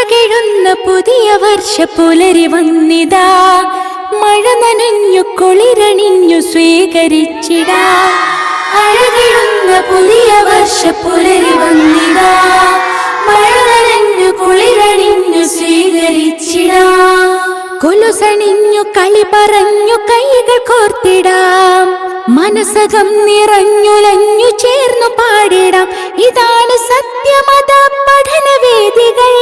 അഴകെഴുന്ന പുതിയ വർഷ പുലരി വന്നിതാ. മഴ നനഞ്ഞു കുളിരണിഞ്ഞു സ്വീകരിച്ചിടാ. അഴകിഴുന്ന പുതിയ വർഷ പുലരി വന്നിതാ. മഴ നനഞ്ഞു കുളിരണിഞ്ഞു സ്വീകരിച്ചിടാ. കൊലുസണിഞ്ഞു കളി പറഞ്ഞു കൈകൾ കോർത്തിടാം. മനസ്സകം നിറഞ്ഞുലഞ്ഞു ചേർന്നു പാടിടാം. ഇതാണ് സത്യമത പഠന വേദികൾ.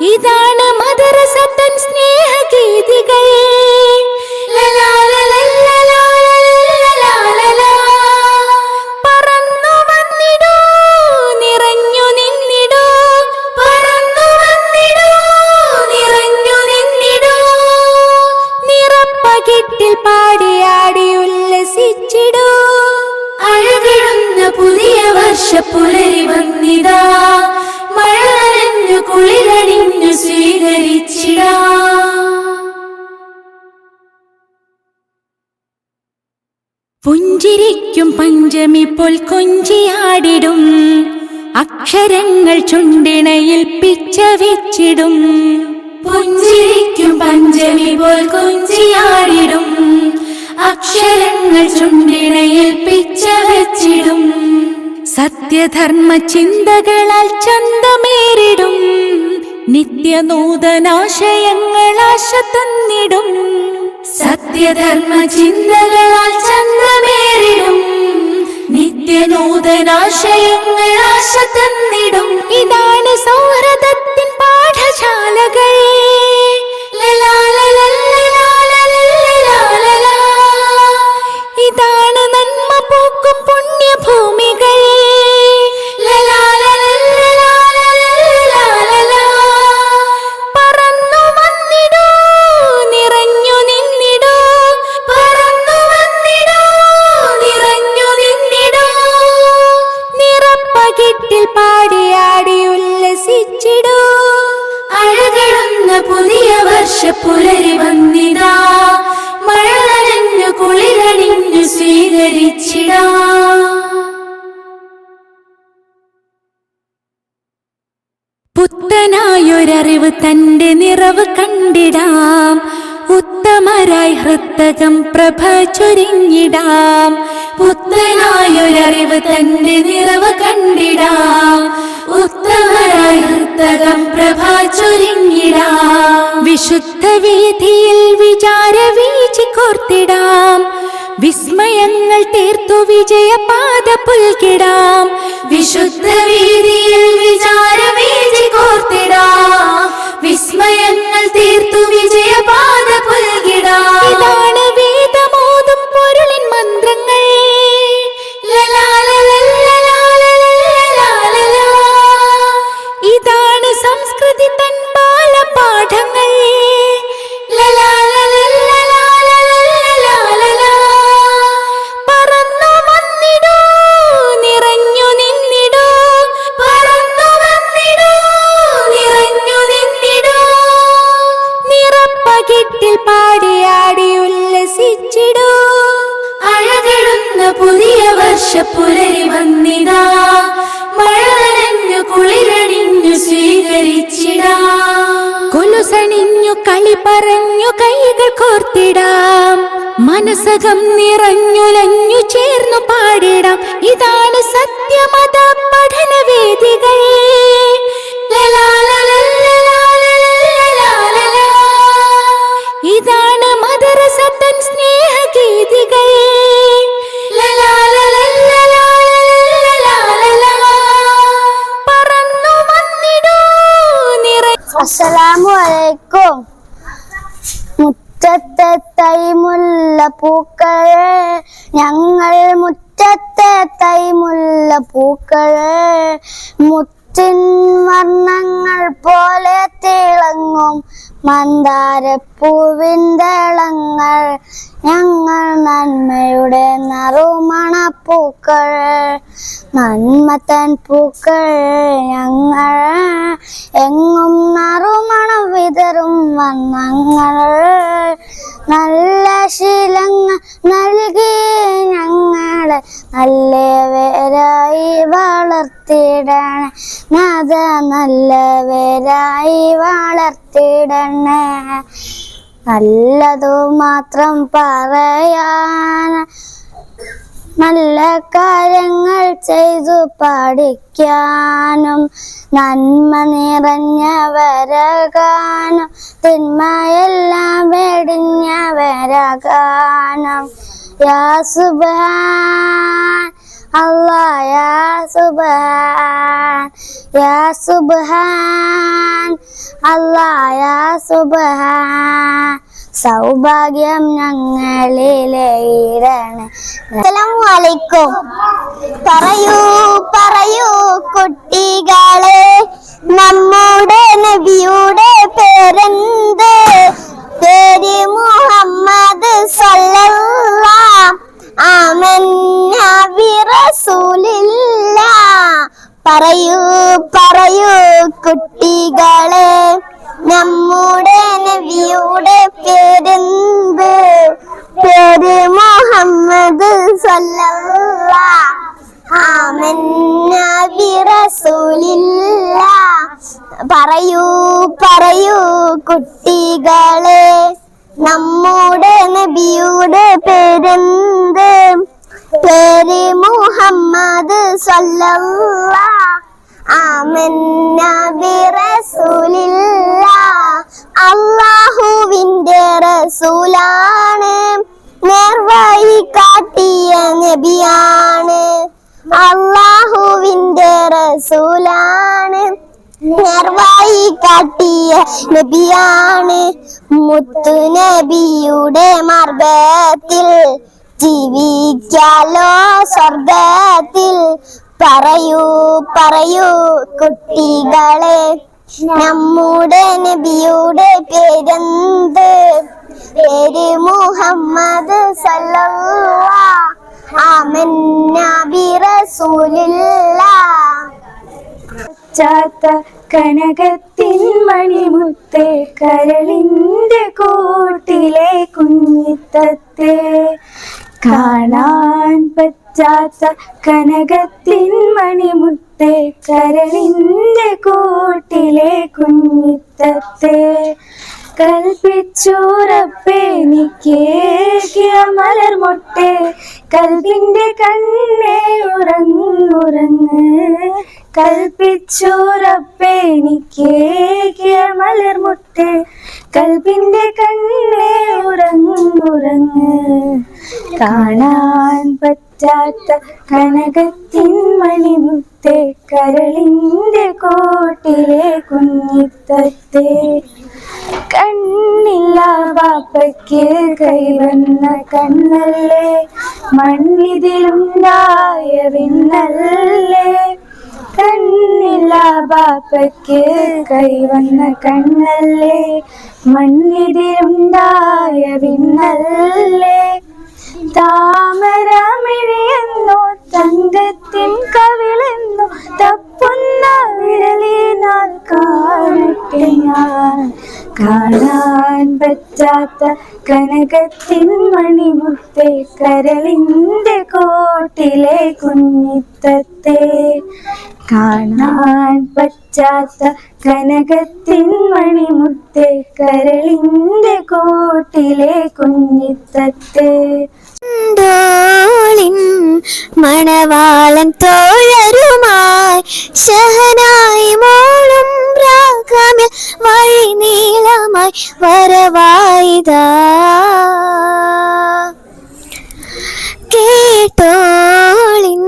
ഇതാണ് മദരസത്തൻ സ്നേഹഗീതികൾ. കുളിരണിഞ്ഞു സ്വീകരിച്ചിടാ. പുഞ്ചിരിക്കും പഞ്ചമി പോൽ കൊഞ്ചിയാടിടും. അക്ഷരങ്ങൾ ചുണ്ടിണയിൽ പിച്ച വെച്ചിടും പുഞ്ചിരിക്കും പഞ്ചമി പോൽ കൊഞ്ചിയാടിടും. അക്ഷരങ്ങൾ ചുണ്ടിണയിൽ പിച്ച വെച്ചിടും സത്യധർമ്മ ചിന്തകളാൽ ചന്തമേറിടും. നിത്യനൂതനാശയങ്ങൾ ആശ തന്നിടും സത്യധർമ്മ ചിന്തകളാൽ ചന്തമേറിടും. നിത്യനൂതനാശയങ്ങൾ ആശ തന്നിടും ഇതാണ് സൗഹൃദത്തിൻ പുലരി വന്നിതാ. മഴ നനഞ്ഞു കുളിരണിഞ്ഞു സ്വീകരിച്ചിടാ. പുത്തനായൊരറിവ് തന്റെ നിറവ് കണ്ടിടാം. ഉത്തമരായി ഹൃത്തകം പ്രഭ ചൊരിഞ്ഞിടാം. പുത്തനായൊരറിവ് തന്റെ നിറവ് കണ്ടിടാം. ഉത്തമരായി ഹൃത്തകം പ്രഭ ചൊരിഞ്ഞിടാം. വിശുദ്ധ വീതിയിൽ വിചാര വീചി വിസ്മയങ്ങൾ തീർത്തു വിജയ പാത പുൽകിടാം. വിശുദ്ധ വീതിയിൽ വിചാര വീചി വിസ്മയങ്ങൾ തീർത്തു വിജയ പാത പുൽകിടാം. ഉല്ലസിച്ചിടൂ അഴകിടുന്ന പുതിയ വർഷ പുലരി വന്നിതാ മഴ കുളിരണിഞ്ഞു സ്വീകരിച്ചിടാ. കൊലുസണിഞ്ഞു കളി പറഞ്ഞു കൈകൾ കോർത്തിടാം. മനസ്സകം നിറഞ്ഞുലഞ്ഞു ചേർന്നു പാടിടാം. ഇതാണ് സത്യമത മുറ്റത്തെ തൈമുല്ല പൂക്കളെ ഞങ്ങൾ മുറ്റത്തെ തൈമുല്ല പൂക്കളെ മുത്തിൻ വർണങ്ങൾ പോലെ തിളങ്ങും. മന്ദാരപ്പൂവിൻ ദളങ്ങൾ ഞങ്ങൾ നന്മയുടെ നറുമണപ്പൂക്കൾ നന്മത്തൻ പൂക്കൾ ഞങ്ങൾ എങ്ങും നറുമണം വിതറും വന്നങ്ങൾ. നല്ല ശീലങ്ങൾ നൽകി ഞങ്ങളെ നല്ലവരായി വളർത്തിയിടണേ നാഥ നല്ലവരായി വളർത്തിടണേ. നല്ലതു മാത്രം പറയാന നല്ല കാര്യങ്ങൾ ചെയ്തു പഠിക്കാനും നന്മ നിറഞ്ഞവരകാനും തിന്മയെല്ലാം വെടിഞ്ഞവരകാനും. യാ സുബാൻ അല്ലാ യാ സുബാൻ യാ സുബാൻ അല്ലാ യാ സുബാൻ സൗഭാഗ്യം ഞങ്ങളിലേയിടണേ അസ്സലാമലൈക്കും പറയൂ പറയൂ കുട്ടികളെ. നമ്മുടെ നബിയുടെ പേരെന്ത്? കുട്ടികളെ നമ്മുടെ നബിയുടെ പേരെന്ത്? പേര് മുഹമ്മദ് അള്ളാഹുവിന്റെ റസൂലാണ്. നേർവഴി കാട്ടിയ നബിയാണ്. അള്ളാഹുവിന്റെ റസൂലാണ് നേർവഴി കാട്ടിയ നബിയാണ് മുത്തു നബിയുടെ മാർഗത്തിൽ. ജീവിക്കാലോ സ്വർഗത്തിൽ. പറയൂ പറയൂ കുട്ടികളെ നമ്മുടെ നബിയുടെ പേരെന്ത്? പേര് മുഹമ്മദ് സല്ലല്ലാഹ്. ബി ബിറസൂലില്ലാഹ് ചാത്ത കനകത്തിൻ മണിമുത്തെ കരളിന്റെ കൂട്ടിലെ കുഞ്ഞിത്തത്തെ. കാണാൻ പറ്റാത്ത കനകത്തിൻ മണിമുത്തെ കരളിന്റെ കൂട്ടിലെ കുഞ്ഞിത്തത്തെ. കൽപ്പിച്ചുറപ്പെനിക്കേകിയ മലർമൊട്ടെ കൽവിന്റെ കണ്ണേ ഉറങ്ങുറങ്ങ്. കൽപ്പിച്ചുറപ്പെനിക്കേകിയ മലർമുട്ടെ കൽവിന്റെ കണ്ണേ ഉറങ്ങുറങ്ങ്. കാണാൻ പറ്റാത്ത കനകത്തിൻ മണിമുത്തെ കരളിന്റെ കോട്ടിലെ കുഞ്ഞിത്തത്തെ. കണ്ണില്ല പാപ്പയ്ക്ക് കൈവന്ന കണ്ണല്ലേ? മണ്ണിതിലുണ്ടായ വിണ്ണല്ലേ കണ്ണില്ല ബാപ്പയ്ക്ക് കൈവന്ന കണ്ണല്ലേ? മണ്ണിതിലുണ്ടായ പറ്റാത്ത കനകത്തിൻ മണിമുത്തേ കരളിന്റെ കോട്ടിലെ കുഞ്ഞിത്തത്തെ. കാണാൻ പറ്റാത്ത കനകത്തിൻ മണിമുത്തേ കരളിന്റെ കോട്ടിലെ കുഞ്ഞിത്തത്തെ. മണവാളൻ തോഴരുമായി ശഹനായി മോളും രാഗമിൽ വഴി നീളമായി വരവായിതാ. കേട്ടോളിൻ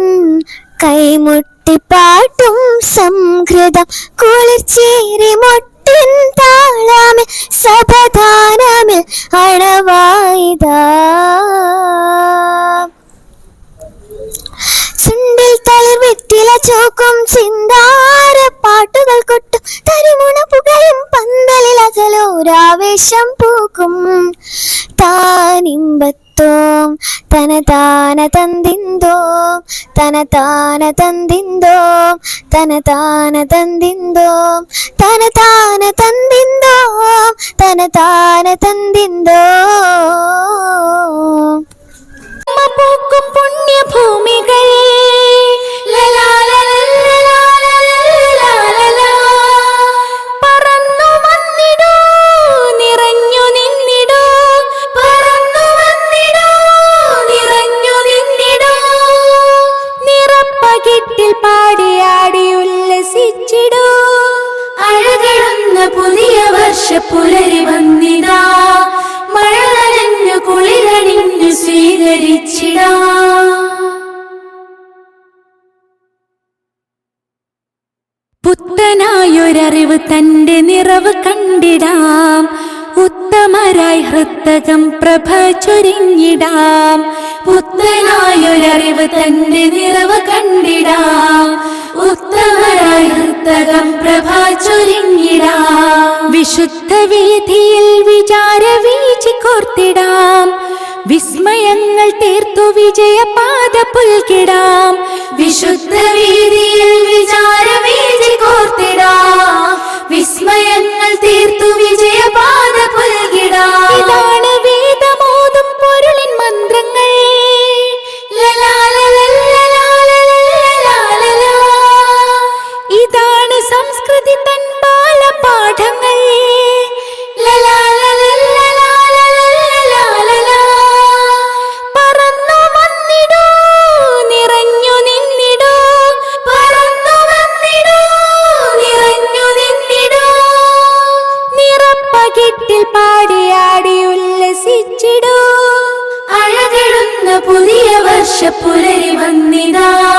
കൈമുട്ടിപ്പാട്ടും സംഘൃതം കുളിർച്ചേരി മുട്ടിൻ താളമേ സപധാനമിൽ അണവായിതാ. തളിർ വെറ്റില ചോക്കും ചിന്താര പാട്ടുകൾ കൊട്ടും തരിമുണ പുകയും പന്തലിൽ അകലോരാവേശം പൂക്കും. താനിമ്പത്തോം തന താന തന്തിന്തോം തന താന തന്തിന്തോം തന താന തന്തിന്തോം തന താന തന്തിന്തോം തന താന തന്തിന്തോം പുലരി വന്നിതാ. മഴ കുളിരണിഞ്ഞു സ്വീകരിച്ചിടാ. പുത്തനായൊരറിവ് തന്റെ നിറവ് കണ്ടിടാം. ഉത്തമരായി ഹൃത്തകം പ്രഭ ചൊരിഞ്ഞിടാം. പുത്തനായൊരറിവ് തന്റെ നിറവ് കണ്ടിടാ. ഉത്തമരായി ഹൃത്തകം പ്രഭാ ചൊരിഞ്ഞിടാം. വിശുദ്ധ വീതിയിൽ വിചാര വീചി കോർത്തിടാം. വിസ്മയങ്ങൾ തീർത്തു വിജയപാത പുൽകിടാം. വിശുദ്ധ വീതിയിൽ പുലരി വന്നിതാ.